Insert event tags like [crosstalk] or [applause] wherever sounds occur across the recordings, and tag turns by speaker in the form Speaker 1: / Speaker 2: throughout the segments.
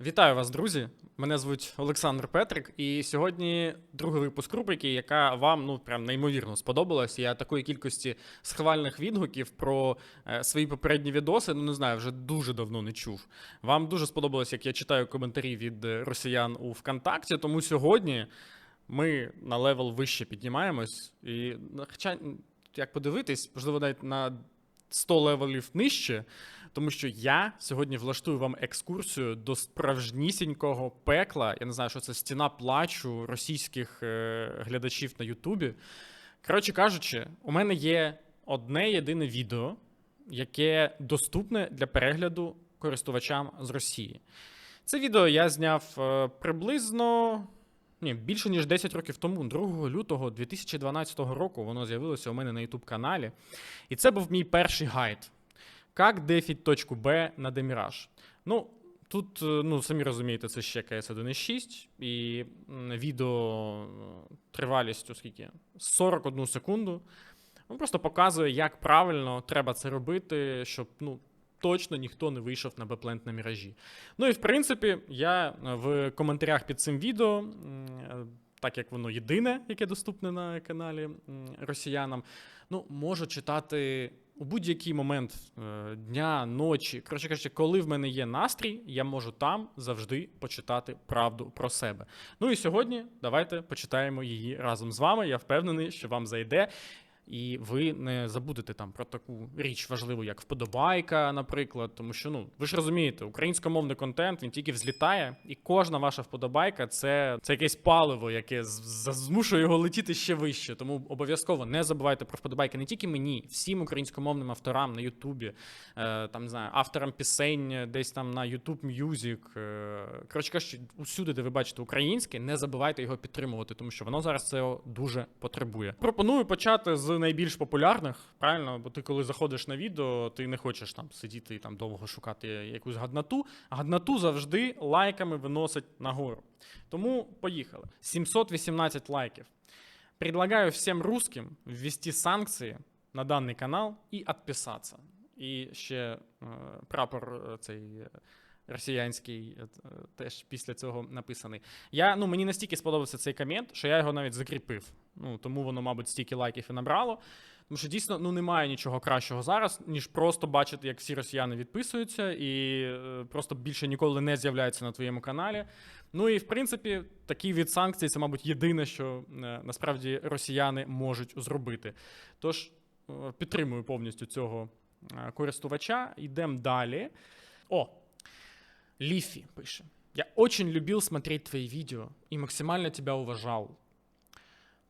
Speaker 1: Вітаю вас, друзі! Мене звуть Олександр Петрик, і сьогодні другий випуск рубрики, яка вам ну прям неймовірно сподобалась. Я такої кількості схвальних відгуків про е, свої попередні відоси, ну не знаю, вже дуже давно не чув. Вам дуже сподобалось, як я читаю коментарі від е, росіян у ВКонтакті. Тому сьогодні ми на левел вище піднімаємось. І ну, хоча, як подивитись, можливо, навіть на 100 левелів нижче. Тому що я сьогодні влаштую вам екскурсію до справжнісінького пекла. Я не знаю, що це стіна плачу російських е, глядачів на Ютубі. Коротше кажучи, у мене є одне єдине відео, яке доступне для перегляду користувачам з Росії. Це відео я зняв е, приблизно ні, більше ніж 10 років тому, 2 лютого 2012 року, воно з'явилося у мене на YouTube каналі. І це був мій перший гайд. Как дефіть точку Б на Деміраж? Ну, тут, е, ну, самі розумієте, це ще КС 1.6, і відео е, тривалістю скільки? 41 секунду. Він просто показує, як правильно треба це робити, щоб ну, точно ніхто не вийшов на беплент на міражі. Ну і в принципі, я е, в коментарях під цим відео, е, так як воно єдине, яке доступне на каналі росіянам, ну, можу читати у будь-який момент е, дня, ночі. Коротше кажучи, коли в мене є настрій, я можу там завжди почитати правду про себе. Ну і сьогодні давайте почитаємо її разом з вами. Я впевнений, що вам зайде. І ви не забудете там про таку річ важливу, як вподобайка, наприклад, тому що ну ви ж розумієте, українськомовний контент він тільки взлітає, і кожна ваша вподобайка це, це якесь паливо, яке змушує його летіти ще вище. Тому обов'язково не забувайте про вподобайки не тільки мені, всім українськомовним авторам на Ютубі, е, там не знаю, авторам пісень, десь там на YouTube Music. Е, коротше кажучи, усюди, де ви бачите українське, не забувайте його підтримувати, тому що воно зараз цього дуже потребує. Пропоную почати з найбільш популярних, правильно? Бо ти коли заходиш на відео, ти не хочеш там сидіти і там довго шукати якусь гаднату. Гаднату завжди лайками виносить нагору. Тому поїхали. 718 лайків. Предлагаю всем русским ввести санкции на даний канал і отписаться. І ще е, прапор е, цей е, росіянський е, е, теж після цього написаний. Я, ну, мені настільки сподобався цей комент, що я його навіть закріпив. Ну, тому воно, мабуть, стільки лайків і набрало. Тому що дійсно ну, немає нічого кращого зараз, ніж просто бачити, як всі росіяни відписуються і е, просто більше ніколи не з'являються на твоєму каналі. Ну і в принципі, такий від санкцій це, мабуть, єдине, що насправді росіяни можуть зробити. Тож підтримую повністю цього користувача. Йдемо далі. О, Лифи пише. Я очень любил смотреть твои видео и максимально тебя уважал.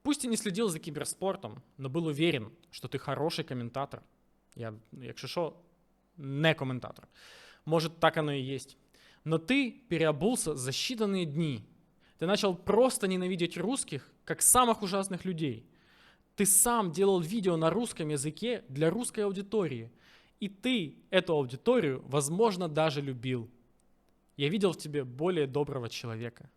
Speaker 1: Пусть и не следил за киберспортом, но был уверен, что ты хороший комментатор. Я, якщо що, не комментатор. Может, так оно и есть. Но ты переобулся за считанные дни. Ты начал просто ненавидеть русских, как самых ужасных людей. Ты сам делал видео на русском языке для русской аудитории. И ты эту аудиторию, возможно, даже любил. Я видел в тебе более доброго чоловіка.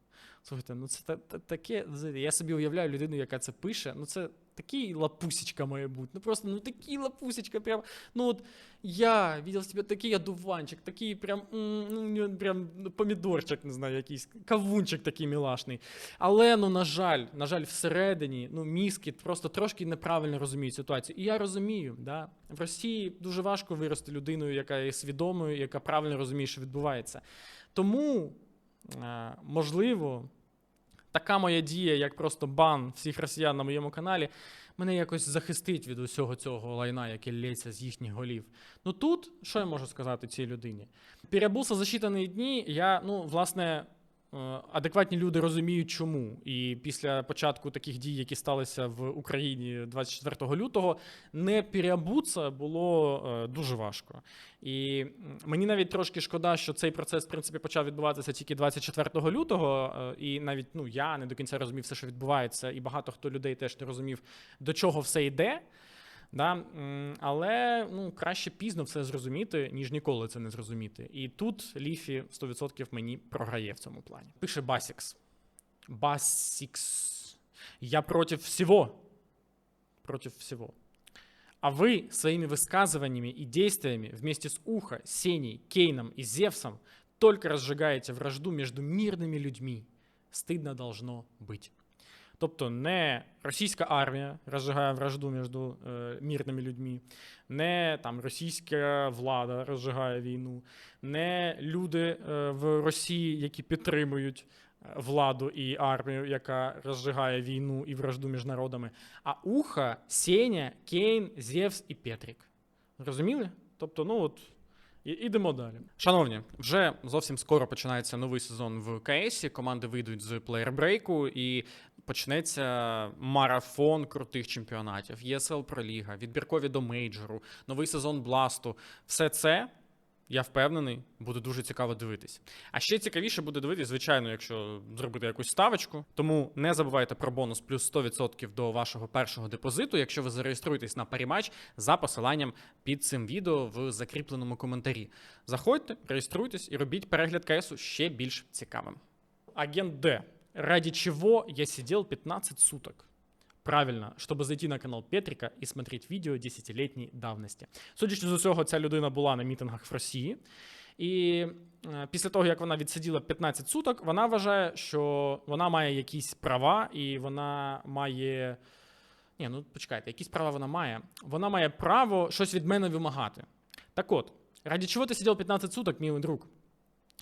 Speaker 1: Слухайте, ну це та, та, таке. Я собі уявляю людину, яка це пише. Ну це такий лапусечка має бути. Ну просто ну такий лапусечка. Прям, ну от я видел в тебе такий одуванчик, такий прям, ну, прям ну, помідорчик, не знаю, якийсь кавунчик такий мілашний. Але ну, на жаль, на жаль, всередині ну, мізки просто трошки неправильно розуміють ситуацію. І я розумію, да, в Росії дуже важко вирости людиною, яка є свідомою, яка правильно розуміє, що відбувається. Тому, можливо, така моя дія, як просто бан всіх росіян на моєму каналі, мене якось захистить від усього цього лайна, яке лється з їхніх голів. Ну тут, що я можу сказати цій людині? Перебувся за дні, я, ну, власне. Е, Адекватні люди розуміють, чому. І після початку таких дій, які сталися в Україні 24 лютого, не переобуться було е, дуже важко. І мені навіть трошки шкода, що цей процес, в принципі, почав відбуватися тільки 24 лютого, е, і навіть ну я не до кінця розумів все, що відбувається, і багато хто людей теж не розумів, до чого все йде. Да? м, Але ну, краще пізно все зрозуміти, ніж ніколи це не зрозуміти. І тут Ліфі 100% мені програє в цьому плані. Пише Басікс. Басікс. Я против всего. Против всего. А вы своими высказываниями и действиями вместе с Ухо, Сеней, Кейном и Зевсом только разжигаете вражду между мирными людьми. Стидно должно быть. Тобто не російська армія розжигає вражду між е, мирними людьми, не там російська влада розжигає війну, не люди е, в Росії, які підтримують е, владу і армію, яка розжигає війну і вражду між народами, а Уха, Сеня, Кейн, Зевс і Петрік. Розуміли? Тобто, ну от. І ідемо далі. Шановні, вже зовсім скоро починається новий сезон в КСі. Команди вийдуть з плеєрбрейку і почнеться марафон крутих чемпіонатів. ЄСЛ Проліга, відбіркові до мейджору, новий сезон Бласту. Все це. Я впевнений, буде дуже цікаво дивитись. А ще цікавіше буде дивитись, звичайно, якщо зробити якусь ставочку. Тому не забувайте про бонус плюс 100% до вашого першого депозиту, якщо ви зареєструєтесь на парімач за посиланням під цим відео в закріпленому коментарі. Заходьте, реєструйтесь і робіть перегляд КСу ще більш цікавим. Агент Д. Ради чего я сидел 15 суток? Правильно, щоб зайти на канал Петрика і смотреть відео 10-літньої давності. Судячи з усього, ця людина була на мітингах в Росії. І е, після того, як вона відсиділа 15 суток, вона вважає, що вона має якісь права, і вона має. Ні, ну почекайте, якісь права вона має. Вона має право щось від мене вимагати. Так от, ради чого ти сидів 15 суток, мій друг?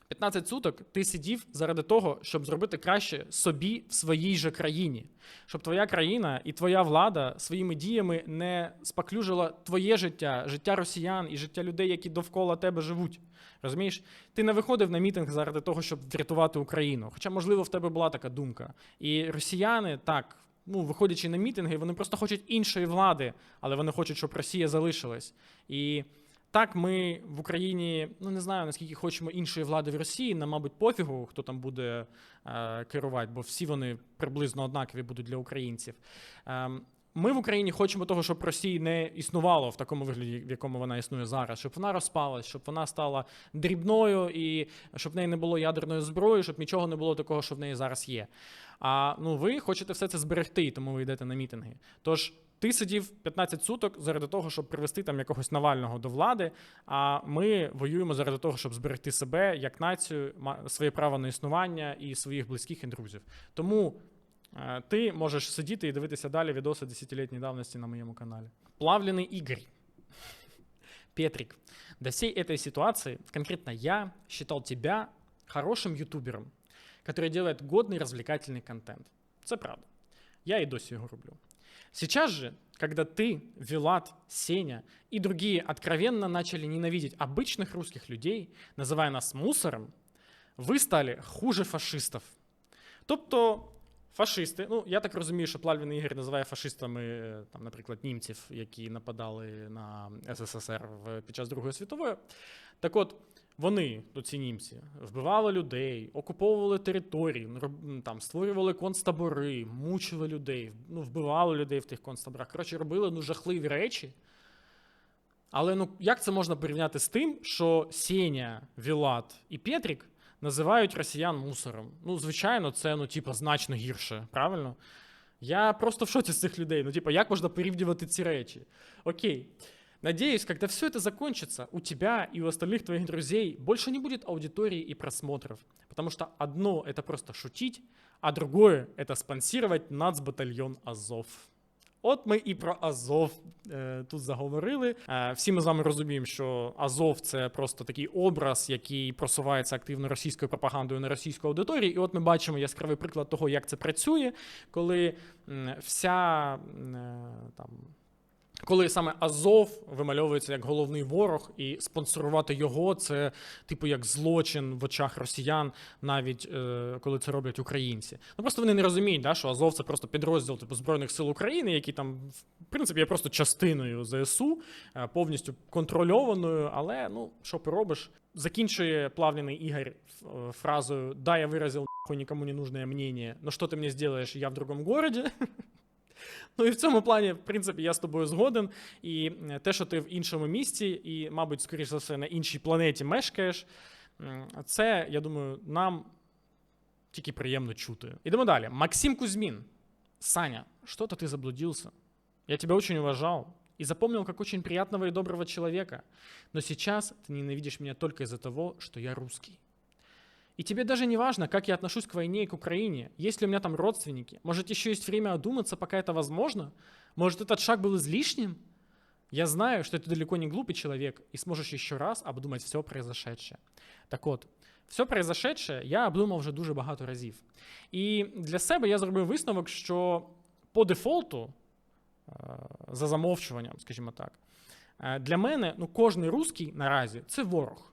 Speaker 1: 15 суток ти сидів заради того, щоб зробити краще собі в своїй же країні, щоб твоя країна і твоя влада своїми діями не споклюжила твоє життя, життя росіян і життя людей, які довкола тебе живуть. Розумієш, ти не виходив на мітинг заради того, щоб врятувати Україну. Хоча, можливо, в тебе була така думка. І росіяни так. Ну, виходячи на мітинги, вони просто хочуть іншої влади, але вони хочуть, щоб Росія залишилась. І так, ми в Україні ну не знаю наскільки хочемо іншої влади в Росії. Нам, мабуть, пофігу, хто там буде е, керувати, бо всі вони приблизно однакові будуть для українців. Е, ми в Україні хочемо того, щоб Росії не існувало в такому вигляді, в якому вона існує зараз, щоб вона розпалась, щоб вона стала дрібною і щоб в неї не було ядерної зброї, щоб нічого не було такого, що в неї зараз є. А ну ви хочете все це зберегти, тому ви йдете на мітинги. Тож. Ти сидів 15 суток заради того, щоб привести там якогось Навального до влади. А ми воюємо заради того, щоб зберегти себе як націю, своє право на існування і своїх близьких і друзів. Тому е, ти можеш сидіти і дивитися далі відоси десятилітньої давності на моєму каналі. Плавлений Ігор. [laughs] Петрик, до всей этой ситуации конкретно я считал тебя хорошим ютубером, который делает годный развлекательный контент. Це правда. Я і досі його роблю. Сейчас же, когда ты, Вилат, Сеня и другие откровенно начали ненавидеть обычных русских людей, называя нас мусором, ви стали хуже фашистів. Тобто фашисти, ну я так розумію, що Плавлений Ігор називає фашистами, там, наприклад, німців, які нападали на СССР під час Другої світової. Так от, вони, ці німці, вбивали людей, окуповували території, там створювали концтабори, мучили людей, ну, вбивали людей в тих концтаборах. Коротше, робили ну, жахливі речі. Але ну, як це можна порівняти з тим, що Сеня, Вілат і Петрік називають росіян мусором? Ну, звичайно, це ну, типу, значно гірше, правильно? Я просто в шоці з цих людей. Ну, типу, як можна порівнювати ці речі? Окей. Надеюсь, когда все это закончится, у тебя и у остальных твоих друзей больше не будет аудитории и просмотров. Потому что одно — это просто шутить, а другое — это спонсировать нацбатальйон Азов. От ми і про Азов е, тут заговорили. Е, всі ми з вами розуміємо, що Азов це просто такий образ, який просувається активно російською пропагандою на російську аудиторію. І от ми бачимо яскравий приклад того, як це працює, коли м, вся м, е, там. Коли саме Азов вимальовується як головний ворог, і спонсорувати його це типу як злочин в очах росіян, навіть е, коли це роблять українці. Ну просто вони не розуміють, да, що Азов це просто підрозділ типу збройних сил України, який там в принципі є просто частиною ЗСУ, е, повністю контрольованою. Але ну що поробиш, закінчує плавлений Ігор е, фразою Да, я виразив нікому не нужне мнение, но що ти мені зробиш, я в другому городі. [laughs] [laughs] Ну і в цьому плані, в принципі, я з тобою згоден. І е, те, що ти в іншому місті, і, мабуть, скоріш за все, на іншій планеті мешкаєш, це, я думаю, нам тільки приємно чути. Ідемо далі. Максим Кузьмін. Саня, что-то ты заблудился. Я тебя очень уважал и запомнил как очень приятного и доброго человека. Но сейчас ты ненавидишь меня только из-за того, что я русский. И тебе даже не важно, как я отношусь к войне и к Украине, есть ли у меня там родственники. Может, еще есть время одуматься, пока это возможно? Может, этот шаг был излишним? Я знаю, что ты далеко не глупый человек и сможешь еще раз обдумать все произошедшее. Так от, все произошедше я обдумав вже дуже багато разів. І для себе я зробив висновок, що по дефолту, е, за замовчуванням, скажімо так, е, для мене ну, кожний русський наразі це ворог.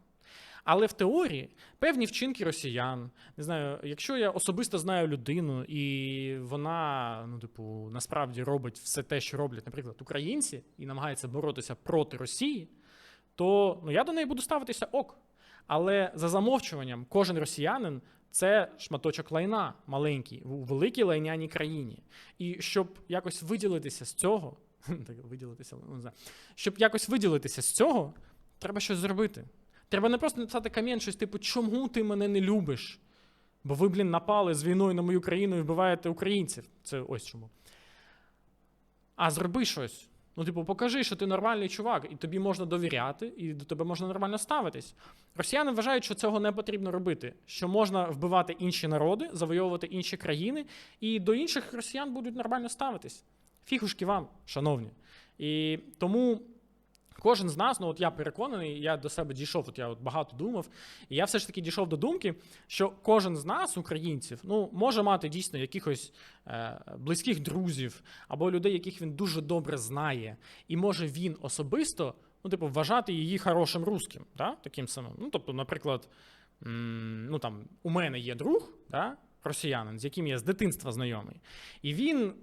Speaker 1: Але в теорії певні вчинки росіян, не знаю, якщо я особисто знаю людину, і вона, ну, типу, насправді робить все те, що роблять, наприклад, українці, і намагається боротися проти Росії, то ну, я до неї буду ставитися ок. Але за замовчуванням, кожен росіянин це шматочок лайна маленький у великій лайняній країні. І щоб якось виділитися з цього, [laughs] виділитися, ну, щоб якось виділитися з цього, треба щось зробити. Треба не просто написати комент, щось типу, чому ти мене не любиш? Бо ви, блін, напали з війною на мою країну і вбиваєте українців. Це ось чому. А зроби щось. Ну, типу, покажи, що ти нормальний чувак, і тобі можна довіряти, і до тебе можна нормально ставитись. Росіяни вважають, що цього не потрібно робити, що можна вбивати інші народи, завойовувати інші країни, і до інших росіян будуть нормально ставитись. Фігушки вам, шановні. І тому кожен з нас, ну от я переконаний, я до себе дійшов, от я от багато думав, і я все ж таки дійшов до думки, що кожен з нас, українців, ну може мати дійсно якихось е, близьких друзів або людей, яких він дуже добре знає, і може він особисто, ну, типу, вважати її хорошим русським, да? таким самим. Ну, тобто, наприклад, ну там у мене є друг, да? росіянин, з яким я з дитинства знайомий, і він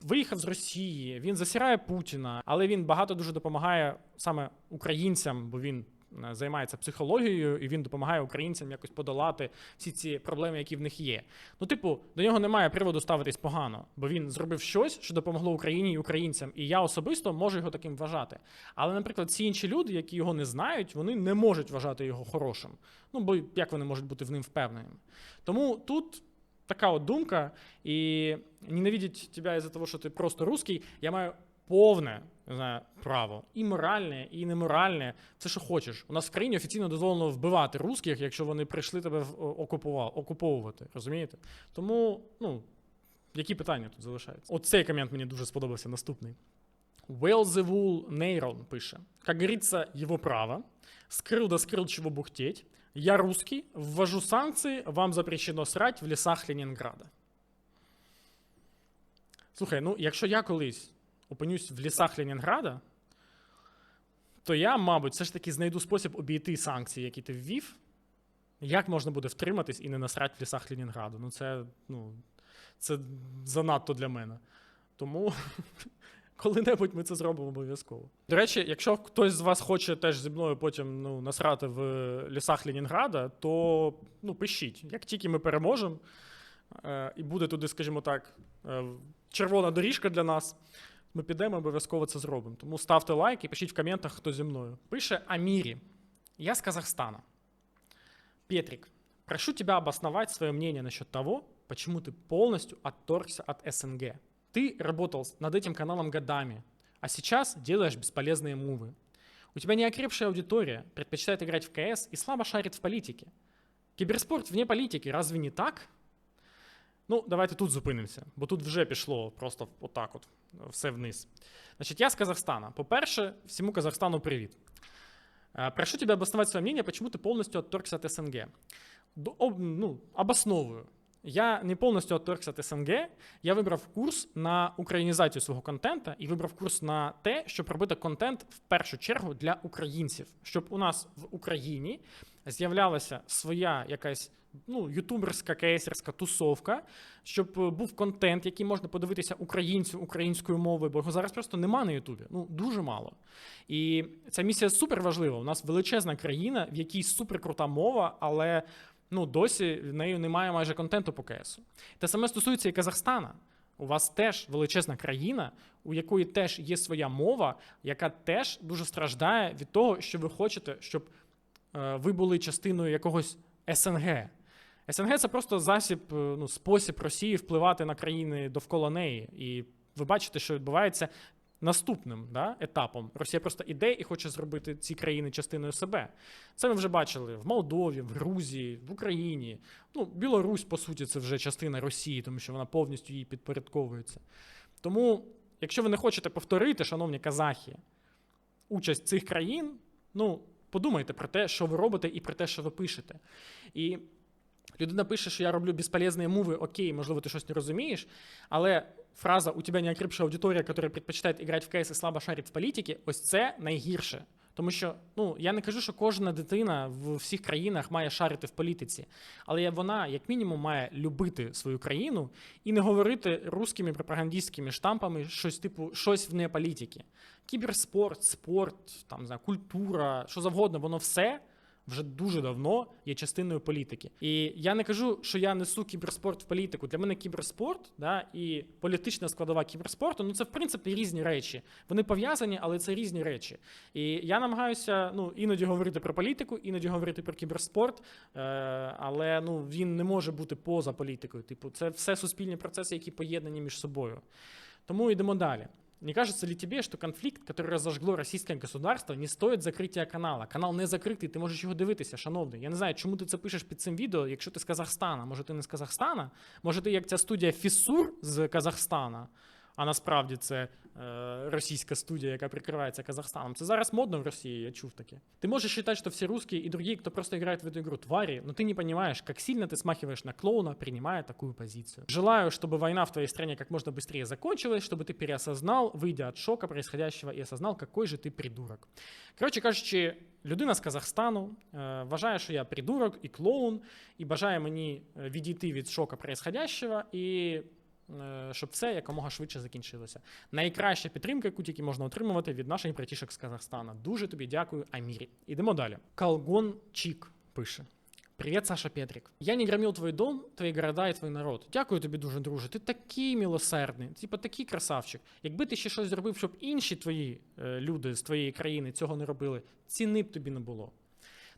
Speaker 1: виїхав з Росії, він засирає Путіна, але він багато дуже допомагає саме українцям, бо він е, займається психологією, і він допомагає українцям якось подолати всі ці проблеми, які в них є. Ну, типу, до нього немає приводу ставитись погано, бо він зробив щось, що допомогло Україні і українцям, і я особисто можу його таким вважати. Але, наприклад, ці інші люди, які його не знають, вони не можуть вважати його хорошим. Ну, бо як вони можуть бути в ним впевненими? Тому тут така от думка, і ненавидеть тебе із-за того, що ти просто русський, я маю повне не знаю, право. І моральне, і неморальне. Це що хочеш. У нас в країні офіційно дозволено вбивати русських, якщо вони прийшли тебе окуповувати. Розумієте? Тому, ну, які питання тут залишаються? Оцей комент мені дуже сподобався. Наступний. Wellzevul Нейрон пише: Как говорится, его право. Скрыл да скрыл, чего бухтеть. Я русский, ввожу санкции, вам запрещено срать в лісах Ленінграда. Слухай, ну якщо я колись опинюсь в лісах Ленінграда, то я, мабуть, все ж таки знайду спосіб обійти санкції, які ти ввів. Як можна буде втриматись і не насрати в лісах Ленінграду? Ну, це, ну, це занадто для мене. Тому коли-небудь ми це зробимо обов'язково. До речі, якщо хтось з вас хоче теж зі мною потім ну, насрати в лісах Ленінграда, то ну, пишіть. Як тільки ми переможемо, е, і буде туди, скажімо так, е, червона доріжка для нас, ми підемо обов'язково це зробимо. Тому ставте лайк і пишіть в коментах, хто зі мною. Пише Амірі. Я з Казахстана. Петрик, прошу тебя обосновать свое мнение насчет того, почему ты полностью отторгся от СНГ. Ты работал с- над этим каналом годами, а сейчас делаешь бесполезные мувы. У тебя неокрепшая аудитория, предпочитает играть в КС и слабо шарит в политике. Кіберспорт вне політики, разве не так? Ну, давайте тут зупинимося, бо тут вже пішло просто отак от, все вниз. Значить, я з Казахстана. По-перше, всьому Казахстану привіт. Э, Прошу тебя обосновать свое мнение, почему ты полностью отторгся от СНГ. До- об- ну, обосновую. Я не повністю отторгся від СНГ. Я вибрав курс на українізацію свого контента і вибрав курс на те, щоб робити контент в першу чергу для українців, щоб у нас в Україні з'являлася своя якась ну, ютуберська кейсерська тусовка, щоб е, був контент, який можна подивитися українцю українською мовою, бо його зараз просто нема на Ютубі. Ну дуже мало. І ця місія супер важлива. У нас величезна країна, в якій суперкрута мова, але ну досі в неї немає майже контенту по КСу. Те саме стосується і Казахстана. У вас теж величезна країна, у якої теж є своя мова, яка теж дуже страждає від того, що ви хочете, щоб е, ви були частиною якогось СНГ. СНГ це просто засіб, е, ну, спосіб Росії впливати на країни довкола неї. І ви бачите, що відбувається наступним да, етапом. Росія просто іде і хоче зробити ці країни частиною себе. Це ми вже бачили в Молдові, в Грузії, в Україні. Ну, Білорусь, по суті, це вже частина Росії, тому що вона повністю їй підпорядковується. Тому, якщо ви не хочете повторити, шановні казахи, участь цих країн, ну, подумайте про те, що ви робите, і про те, що ви пишете. І людина пише, що я роблю безполезні мови, окей, можливо, ти щось не розумієш, але фраза «у тебе не окріпша аудиторія, яка предпочитає грати в КС і слабо шарить в політиці, ось це найгірше. Тому що ну я не кажу, що кожна дитина в всіх країнах має шарити в політиці, але вона, як мінімум, має любити свою країну і не говорити русскими пропагандистськими штампами щось типу щось вне політики. Кіберспорт, спорт, там не культура, що завгодно, воно все вже дуже давно є частиною політики. І я не кажу, що я несу кіберспорт в політику. Для мене кіберспорт да, і політична складова кіберспорту ну це в принципі різні речі. Вони пов'язані, але це різні речі. І я намагаюся ну, іноді говорити про політику, іноді говорити про кіберспорт, е, але ну, він не може бути поза політикою. Типу, це все суспільні процеси, які поєднані між собою. Тому йдемо далі. Не кажется ли тебе, что конфликт, который разожгло российское государство, не стоїть закриття канала? Канал не закритий, ти можеш його дивитися, шановний. Я не знаю, чому ти це пишеш під цим відео, якщо ти з Казахстана. Може, ти не з Казахстана? Може, ти як ця студія Фісур з Казахстана, а насправді це е, російська студія, яка прикривається Казахстаном. Це зараз модно в Росії, я чув таке. Ты можешь считать, что все русские и другие, кто просто играет в эту игру, твари, но ты не понимаешь, как сильно ты смахиваешь на клоуна, принимая такую позицию. Желаю, чтобы война в твоей стране как можно быстрее закончилась, чтобы ты переосознал, выйдя от шока происходящего, и осознал, какой же ти придурок. Коротше кажучи, людина з Казахстану е, вважає, що я придурок і клоун, і бажає мені е, відійти від шока происходящего і е, щоб все якомога швидше закінчилося. Найкраща підтримка, яку тільки можна отримувати від наших братішок з Казахстана. Дуже тобі дякую, Амірі. Ідемо далі. Калгон Чік пише. Привіт, Саша Петрик. Я не громив твій дом, твої города і твій народ. Дякую тобі дуже, друже. Ти такий милосердний, типа такий красавчик. Якби ти ще щось зробив, щоб інші твої е, люди з твоєї країни цього не робили, ціни б тобі не було.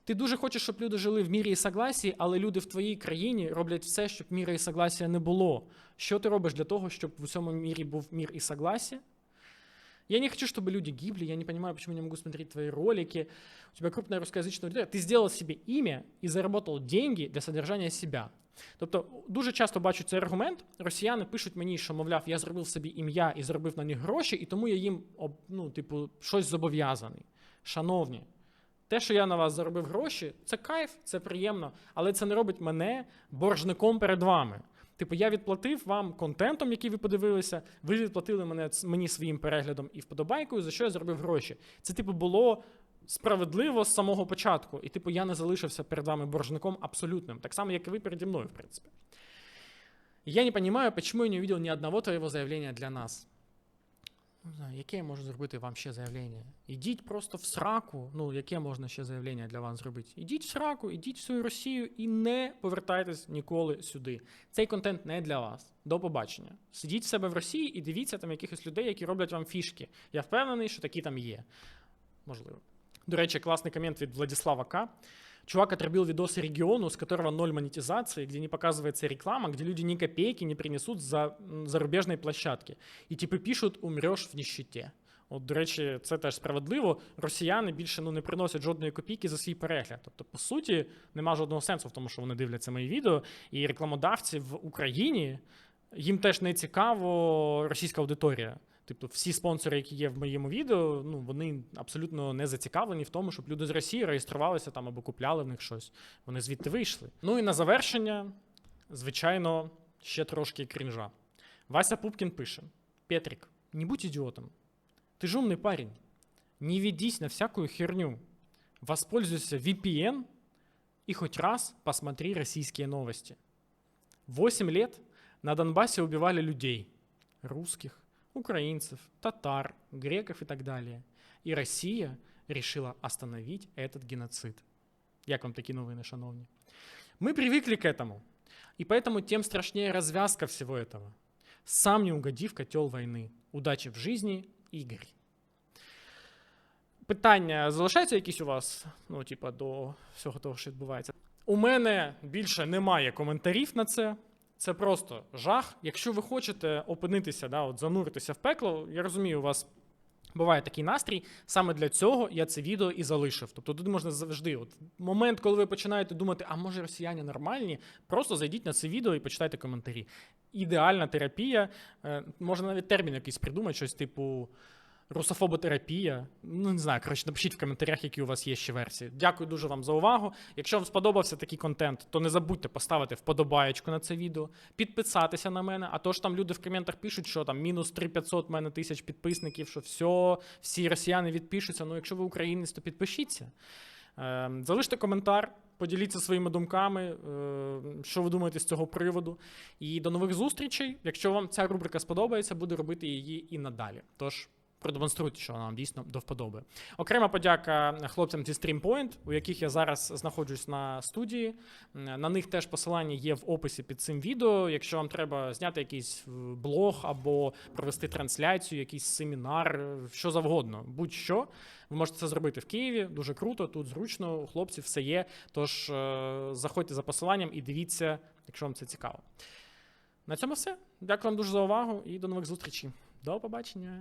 Speaker 1: Ти дуже хочеш, щоб люди жили в мірі і согласії, але люди в твоїй країні роблять все, щоб міра і согласія не було. Що ти робиш для того, щоб в усьому мірі був мір і согласие? Я не хочу, чтобы люди гибли, я не понимаю, почему я не могу смотреть твои ролики. У тебя крупная русскоязычная аудитория. Ты сделал себе имя і заработал деньги для содержання себя. Тобто дуже часто бачу цей аргумент. Росіяни пишуть мені, що мовляв, я зробив собі ім'я і заробив на них гроші, і тому я їм об- ну, типу, щось зобов'язаний. Шановні, те, що я на вас заробив гроші, це кайф, це приємно, але це не робить мене боржником перед вами. Типу, я відплатив вам контентом, який ви подивилися, ви відплатили мене мені своїм переглядом і вподобайкою, за що я заробив гроші. Це, типу, було справедливо з самого початку. І, типу, я не залишився перед вами боржником абсолютним, так само, як і ви переді мною, в принципі. Я не понимаю, почему я не увидел ни одного твоего заявления для нас. Не знаю, яке я можу зробити вам ще заявлення? Ідіть просто в сраку. Ну, яке можна ще заявлення для вас зробити? Ідіть в сраку, ідіть в свою Росію і не повертайтесь ніколи сюди. Цей контент не для вас. До побачення. Сидіть в себе в Росії і дивіться там якихось людей, які роблять вам фішки. Я впевнений, що такі там є. Можливо. До речі, класний комент від Владислава К. Чувак отрубил видосы региону, с которого ноль монетизации, где не показывается реклама, где люди ни копейки не принесут за м, зарубежной площадки. І типу пишуть, умреш в нищеті. От, до речі, це теж справедливо. Росіяни більше ну, не приносять жодної копійки за свій перегляд. Тобто, по суті, нема жодного сенсу в тому, що вони дивляться мої відео. І рекламодавці в Україні їм теж не цікаво російська аудиторія. Тобто, всі спонсори, які є в моєму відео, ну вони абсолютно не зацікавлені в тому, щоб люди з Росії реєструвалися там або купляли в них щось. Вони звідти вийшли. Ну і на завершення, звичайно, ще трошки крінжа. Вася Пупкін пише: Петрик, не будь ідіотом. Ты же умный парень. Не ведись на всякую херню. Воспользуйся VPN и хоть раз посмотри российские новости. Восемь лет на Донбассе убивали людей. Русских, украинцев, татар, греков и так далее. И Россия решила остановить этот геноцид. Як вам такі новини, шановні? Мы привыкли к этому. И поэтому тем страшнее развязка всего этого. Сам не угоди в котел войны. Удачи в жизни, Ігор. Питання залишаються якісь у вас? Ну, типа, до всього того, що відбувається. У мене більше немає коментарів на це. Це просто жах. Якщо ви хочете опинитися, да, от зануритися в пекло, я розумію, у вас Буває такий настрій. Саме для цього я це відео і залишив. Тобто тут можна завжди, от момент, коли ви починаєте думати, а може росіяни нормальні, просто зайдіть на це відео і почитайте коментарі. Ідеальна терапія. Е, Можна навіть термін якийсь придумати, щось типу. Русофоботерапія. Ну, не знаю, коротше, напишіть в коментарях, які у вас є ще версії. Дякую дуже вам за увагу. Якщо вам сподобався такий контент, то не забудьте поставити вподобаєчку на це відео, підписатися на мене. А то ж там люди в коментах пишуть, що там мінус 3500 в мене тисяч підписників, що все, всі росіяни відпишуться. Ну, якщо ви українець, то підпишіться. Е, залиште коментар, поділіться своїми думками, е, що ви думаєте з цього приводу. І до нових зустрічей. Якщо вам ця рубрика сподобається, буду робити її і надалі. Тож продемонструйте, що вам дійсно до вподоби. Окрема подяка хлопцям зі StreamPoint, у яких я зараз знаходжусь на студії. На них теж посилання є в описі під цим відео. Якщо вам треба зняти якийсь е, блог або провести трансляцію, якийсь семінар, е, що завгодно, будь-що. Ви можете це зробити в Києві. Дуже круто, тут зручно, у хлопців все є. Тож е, заходьте за посиланням і дивіться, якщо вам це цікаво. На цьому все. Дякую вам дуже за увагу і до нових зустрічей. До побачення.